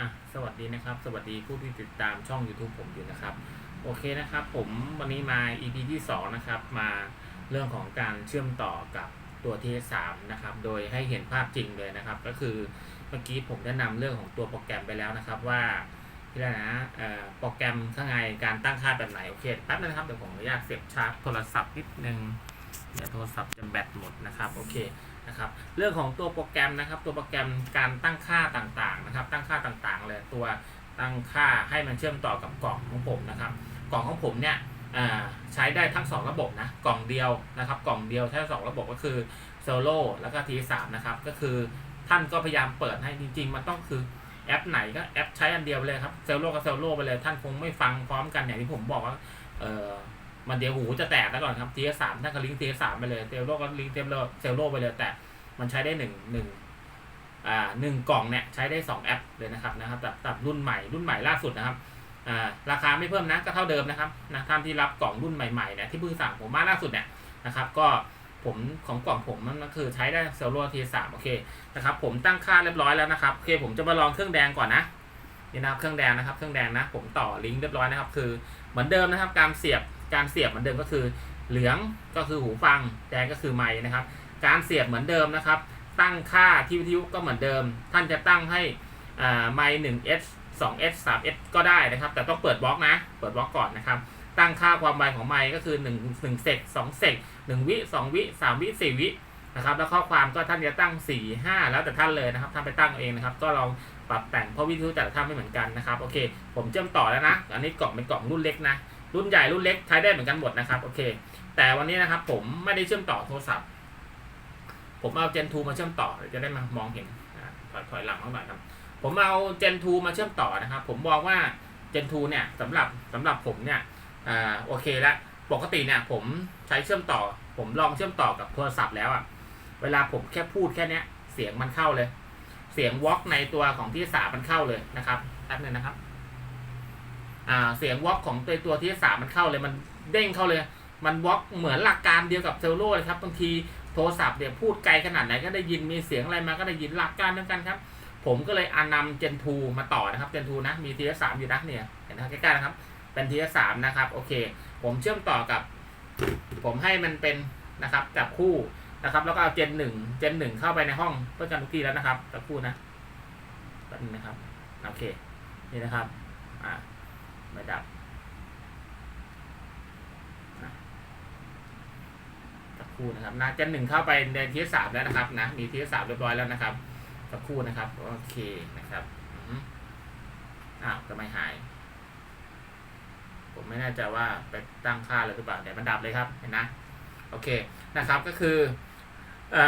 อะสวัสดีนะครับ สวัสดีผู้ที่ติดตามช่อง YouTube ผมอยู่นะครับ โอเคนะครับ ผมวันนี้มา EP ที่2นะครับมาเรื่องของการเชื่อมต่อกับตัว TS3 นะครับ โดยให้เห็นภาพจริงเลยนะครับ ก็คือเมื่อกี้ผมได้นำเรื่องของตัวโปรแกรมไปแล้วนะครับ ว่าที่แรกนะโปรแกรมข้างในการตั้งค่าแบบไหนโอเคแป๊บนึงนะครับเดี๋ยวผมอนุญาตเสียบชาร์จโทรศัพท์นิดนึง เดี๋ยวโทรศัพท์จะแบตหมดนะครับโอเคนะครับเรื่องของตัวโปรแกรมนะครับ ตัวโปรแกรมการตั้งค่าต่างๆนะครับ ตั้งค่าต่างๆเลยตัวตั้งค่าให้มันเชื่อมต่อกับกล่องของผมนะครับกล่องของผมเนี่ยใช้ได้ทั้ง 2 ระบบนะกล่องเดียวนะครับ กล่องเดียวใช้สองระบบก็คือโซโล่แล้วก็ T3 นะครับก็คือท่านก็พยายามเปิดให้จริง ๆ มันต้องคือแอปไหนก็แอปใช้อันเดียวเลยครับเซลโลกับเซลโลไปเลยท่านคงไม่ฟังพร้อมกันอย่างที่ผมบอกว่าเออ มันเดี๋ยวหูจะแตกแล้วก่อนครับ T3 ท่านก็ลิงก์ T3 ไปเลยเซลโลก็ลิงก์เซลโลเซลโลไปเลยแต่มันใช้ได้หนึ่งหนึ่งอ่าหนึ่งกล่องเนี่ยใช้ได้สองแอปเลยนะครับนะครับแบบแบบรุ่นใหม่รุ่นใหม่ล่าสุดนะครับอ่าราคาไม่เพิ่มนะก็เท่าเดิมนะครับนะท่านที่รับกล่องรุ่นใหม่ๆเนี่ยที่เพิ่งสั่งผมมาล่าสุดเนี่ยนะครับก็ผมของกล่องผมมันก็คือใช้ได้เซลโล์ทีสามโอเคนะครับผมตั้งค่าเรียบร้อยแล้วนะครับโอเคผมจะมาลองเครื่องแดงก่อนนะนี่นะครับเครื่องแดงนะครับเครื่องแดงนะผมต่อลิงก์เรียบร้อยนะครับคือเหมือนเดิมนะครับการเสียบ การเสียบเหมือนเดิมก็คือ เหลืองก็คือหูฟังแดงก็คือไม้นะครับ การเสียบเหมือนเดิมนะครับ ตั้งค่าที่วิทยุก็เหมือนเดิม ท่านจะตั้งให้อ่าไมค์ 1s 2s 3s ก็ได้นะครับ แต่ต้องเปิดบล็อกนะ เปิดบล็อกก่อนนะครับ ตั้งค่าความไวของไมค์ก็คือ 1 1เซก2เซก1วิ2วิ3วิ4วินะครับ แล้วข้อความก็ท่านจะตั้ง 4 5 แล้วแต่ท่านเลยนะครับ ท่านไปตั้งเองนะครับ ก็ลองปรับแต่งเพราะวิทยุแต่ละท่านไม่เหมือนกันนะครับ โอเค ผมเชื่อมต่อแล้วนะ อันนี้กล่องเป็นกล่องรุ่นเล็กนะ รุ่นใหญ่รุ่นเล็กใช้ได้เหมือนกันหมดนะครับโอเค แต่วันนี้นะครับผมไม่ได้เชื่อมต่อโทรศัพท์ ผมเอา Gen 2 มาเชื่อมต่อจะได้มามองเห็นถอยถอยหลังมาหน่อยครับ ผมเอา Gen 2 มาเชื่อมต่อนะครับ ผมมองว่า Gen 2 เนี่ยสำหรับสำหรับผมเนี่ยอ่าโอเคแล้วปกติเนี่ยผมใช้เชื่อมต่อ ผมลองเชื่อมต่อกับโทรศัพท์แล้วอะเวลาผมแค่พูดแค่เนี้ยเสียงมันเข้าเลย เสียงวอล์กในตัวของที่สามันเข้าเลยนะครับแป๊บนึงนะครับ อ่าเสียงวอล์กของตัวตัวที่สามมันเข้าเลยมันเด้งเข้าเลย มันวอล์กเหมือนหลักการเดียวกับเซลโลเลยครับบางทีโทรศัพท์เนี่ยพูดไกลขนาดไหนก็ได้ยินมีเสียงอะไรมาก็ได้ยินหลักการเดียวกันครับ ผมก็เลยอานำ Gen 2มาต่อนะครับ Gen 2นะมี TS3 อยู่นะเนี่ยเห็นนะใกล้ๆนะครับ เป็น TS3 นะครับโอเค ผมเชื่อมต่อกับ ผมให้มันเป็นนะครับจับคู่นะครับ แล้วก็เอา Gen 1 Gen 1เข้าไปในห้องเพื่อกันทุกทีแล้วนะครับจับคู่นะแป๊บนึงนะครับโอเคนี่นะครับอ่า ไม่ดับสักครู่นะครับนะเจนหนึ่งเข้าไปในทีสามแล้วนะครับนะมีทีสามเรียบร้อยแล้วนะครับสักครู่นะครับโอเคนะครับอ้าวทำไมหาย ผมไม่แน่ใจว่าไปตั้งค่าหรือเปล่าเดี๋ยวมันดับเลยครับเห็นนะโอเคนะครับก็คืออ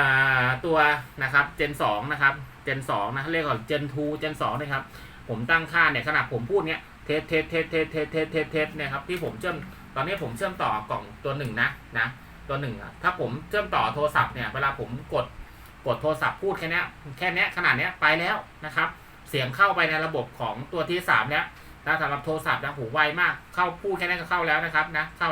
ตัวนะครับเจนสองนะครับเจนสองนะเรียกว่าเจนทูเจนสองนะครับ ผมตั้งค่าเนี่ยขนาดผมพูดเนี่ย เทสเทสเทสเทสเทสเทสเทสเทสเนี่ยครับที่ผมเชื่อมตอนนี้ผมเชื่อมต่อกล่องตัวหนึ่งนะนะตัวหนึ่งอะถ้าผมเชื่อมต่อโทรศัพท์เนี่ยเวลาผมกดกดโทรศัพท์พูดแค่นี้แค่นี้ขนาดนี้ไปแล้วนะครับ เสียงเข้าไปในระบบของตัวที่สามแล้วนะสำหรับโทรศัพท์นะหูไวมากเข้าพูดแค่นี้ก็เข้าแล้วนะครับนะเข้า